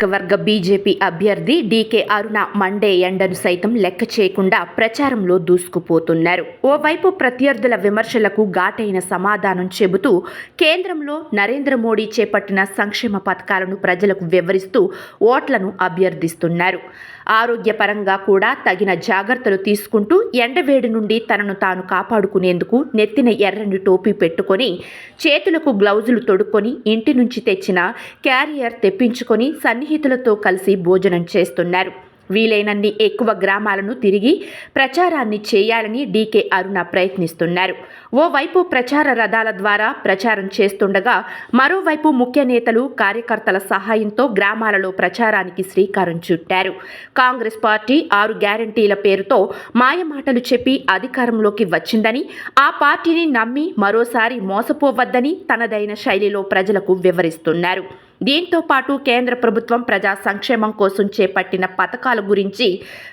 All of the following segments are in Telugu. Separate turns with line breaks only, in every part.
నియోజకవర్గ బీజేపీ అభ్యర్థి డీకే అరుణ మండే ఎండను సైతం లెక్క చేయకుండా ప్రచారంలో దూసుకుపోతున్నారు. ఓవైపు ప్రత్యర్థుల విమర్శలకు ఘాటైన సమాధానం చెబుతూ కేంద్రంలో నరేంద్ర మోడీ చేపట్టిన సంక్షేమ పథకాలను ప్రజలకు వివరిస్తూ ఓట్లను అభ్యర్థిస్తున్నారు. ఆరోగ్యపరంగా కూడా తగిన జాగ్రత్తలు తీసుకుంటూ ఎండవేడి నుండి తనను తాను కాపాడుకునేందుకు నెత్తిన ఎర్రని టోపీ పెట్టుకొని చేతులకు గ్లౌజులు తొడుక్కొని ఇంటి నుంచి తెచ్చిన క్యారియర్ తెప్పించుకొని సన్నిహితులతో కలిసి భోజనం చేస్తున్నారు. వీలైనన్ని ఎక్కువ గ్రామాలను తిరిగి ప్రచారాన్ని చేయాలని డీకే అరుణ ప్రయత్నిస్తున్నారు. ఓవైపు ప్రచార రథాల ద్వారా ప్రచారం చేస్తుండగా మరోవైపు ముఖ్య నేతలు కార్యకర్తల సహాయంతో గ్రామాలలో ప్రచారానికి శ్రీకారం చుట్టారు. కాంగ్రెస్ పార్టీ ఆరు గ్యారంటీల పేరుతో మాయమాటలు చెప్పి అధికారంలోకి వచ్చిందని ఆ పార్టీని నమ్మి మరోసారి మోసపోవద్దని తనదైన శైలిలో ప్రజలకు వివరిస్తున్నారు. దీంతో పాటు కేంద్ర ప్రభుత్వం ప్రజా సంక్షేమం కోసం చేపట్టిన పథకాల గురించి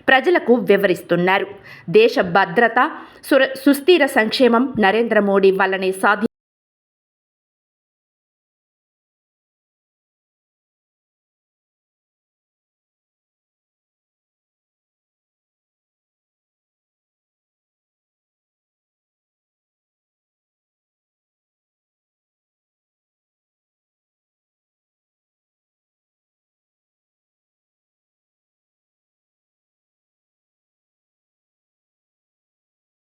ప్రజలకు వివరిస్తున్నారు. దేశ భద్రత సుర సుస్థిర సంక్షేమం నరేంద్ర మోడీ వల్లనే సాధి